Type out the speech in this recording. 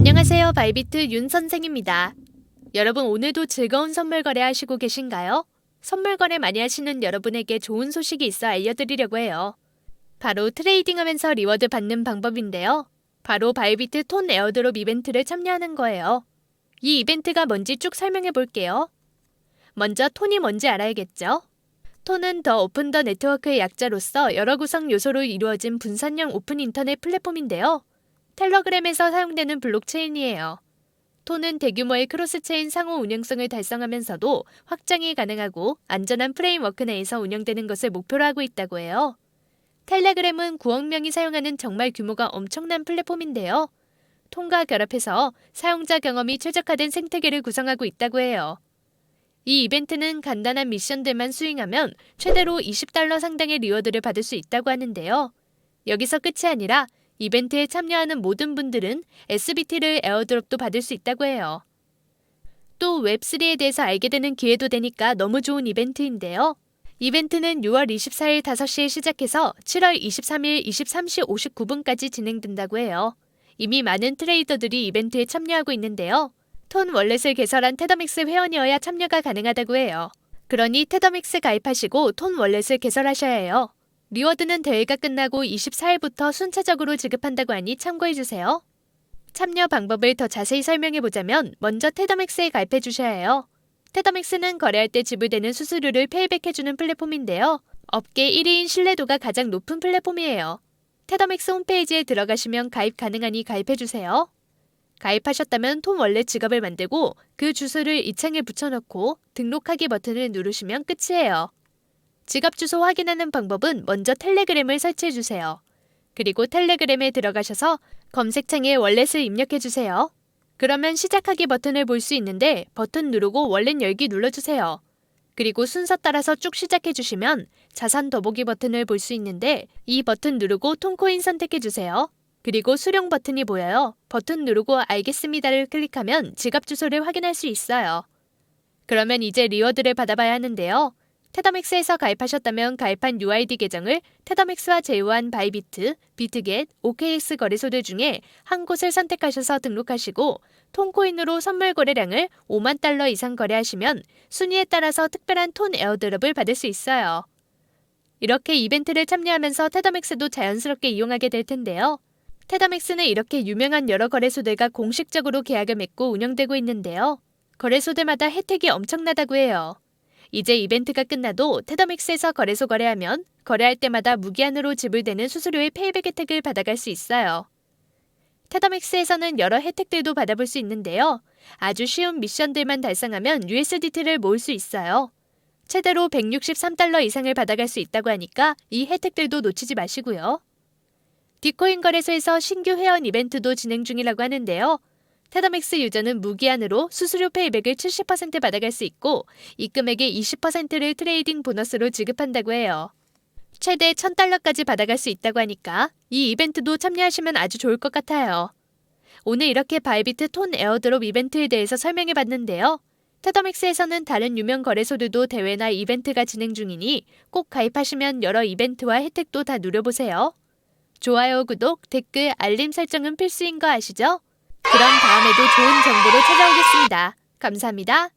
안녕하세요. 바이비트 윤 선생입니다. 여러분 오늘도 즐거운 선물 거래 하시고 계신가요? 선물 거래 많이 하시는 여러분에게 좋은 소식이 있어 알려드리려고 해요. 바로 트레이딩하면서 리워드 받는 방법인데요. 바로 바이비트 톤 에어드롭 이벤트를 참여하는 거예요. 이 이벤트가 뭔지 쭉 설명해 볼게요. 먼저 톤이 뭔지 알아야겠죠? 톤은 더 오픈 더 네트워크의 약자로서 여러 구성 요소로 이루어진 분산형 오픈 인터넷 플랫폼인데요. 텔러그램에서 사용되는 블록체인이에요. 톤은 대규모의 크로스체인 상호 운영성을 달성하면서도 확장이 가능하고 안전한 프레임워크 내에서 운영되는 것을 목표로 하고 있다고 해요. 텔레그램은 9억 명이 사용하는 정말 규모가 엄청난 플랫폼인데요. 톤과 결합해서 사용자 경험이 최적화된 생태계를 구성하고 있다고 해요. 이 이벤트는 간단한 미션들만 수행하면 최대로 20달러 상당의 리워드를 받을 수 있다고 하는데요. 여기서 끝이 아니라 이벤트에 참여하는 모든 분들은 SBT를 에어드롭도 받을 수 있다고 해요. 또 웹3에 대해서 알게 되는 기회도 되니까 너무 좋은 이벤트인데요. 이벤트는 6월 24일 5시에 시작해서 7월 23일 23시 59분까지 진행된다고 해요. 이미 많은 트레이더들이 이벤트에 참여하고 있는데요. 톤 월렛을 개설한 테더믹스 회원이어야 참여가 가능하다고 해요. 그러니 테더믹스 가입하시고 톤 월렛을 개설하셔야 해요. 리워드는 대회가 끝나고 24일부터 순차적으로 지급한다고 하니 참고해주세요. 참여 방법을 더 자세히 설명해보자면 먼저 테더맥스에 가입해 주셔야 해요. 테더맥스는 거래할 때 지불되는 수수료를 페이백해주는 플랫폼인데요. 업계 1위인 신뢰도가 가장 높은 플랫폼이에요. 테더맥스 홈페이지에 들어가시면 가입 가능하니 가입해주세요. 가입하셨다면 톰 원래 지갑을 만들고 그 주소를 이 창에 붙여넣고 등록하기 버튼을 누르시면 끝이에요. 지갑 주소 확인하는 방법은 먼저 텔레그램을 설치해 주세요. 그리고 텔레그램에 들어가셔서 검색창에 월렛을 입력해 주세요. 그러면 시작하기 버튼을 볼 수 있는데 버튼 누르고 월렛 열기 눌러주세요. 그리고 순서 따라서 쭉 시작해 주시면 자산 더보기 버튼을 볼 수 있는데 이 버튼 누르고 톤코인 선택해 주세요. 그리고 수령 버튼이 보여요. 버튼 누르고 알겠습니다를 클릭하면 지갑 주소를 확인할 수 있어요. 그러면 이제 리워드를 받아봐야 하는데요. 테더맥스에서 가입하셨다면 가입한 UID 계정을 테더맥스와 제휴한 바이비트, 비트겟, OKX 거래소들 중에 한 곳을 선택하셔서 등록하시고 톤코인으로 선물 거래량을 5만 달러 이상 거래하시면 순위에 따라서 특별한 톤 에어드롭을 받을 수 있어요. 이렇게 이벤트를 참여하면서 테더맥스도 자연스럽게 이용하게 될 텐데요. 테더맥스는 이렇게 유명한 여러 거래소들과 공식적으로 계약을 맺고 운영되고 있는데요. 거래소들마다 혜택이 엄청나다고 해요. 이제 이벤트가 끝나도 테더맥스에서 거래소 거래하면 거래할 때마다 무기한으로 지불되는 수수료의 페이백 혜택을 받아갈 수 있어요. 테더맥스에서는 여러 혜택들도 받아볼 수 있는데요. 아주 쉬운 미션들만 달성하면 USDT를 모을 수 있어요. 최대로 163달러 이상을 받아갈 수 있다고 하니까 이 혜택들도 놓치지 마시고요. 디코인 거래소에서 신규 회원 이벤트도 진행 중이라고 하는데요. 테더맥스 유저는 무기한으로 수수료 페이백을 70% 받아갈 수 있고 이 금액의 20%를 트레이딩 보너스로 지급한다고 해요. 최대 1000달러까지 받아갈 수 있다고 하니까 이 이벤트도 참여하시면 아주 좋을 것 같아요. 오늘 이렇게 바이비트 톤 에어드롭 이벤트에 대해서 설명해 봤는데요. 테더맥스에서는 다른 유명 거래소들도 대회나 이벤트가 진행 중이니 꼭 가입하시면 여러 이벤트와 혜택도 다 누려보세요. 좋아요, 구독, 댓글, 알림 설정은 필수인 거 아시죠? 그럼 다음에도 좋은 정보로 찾아오겠습니다. 감사합니다.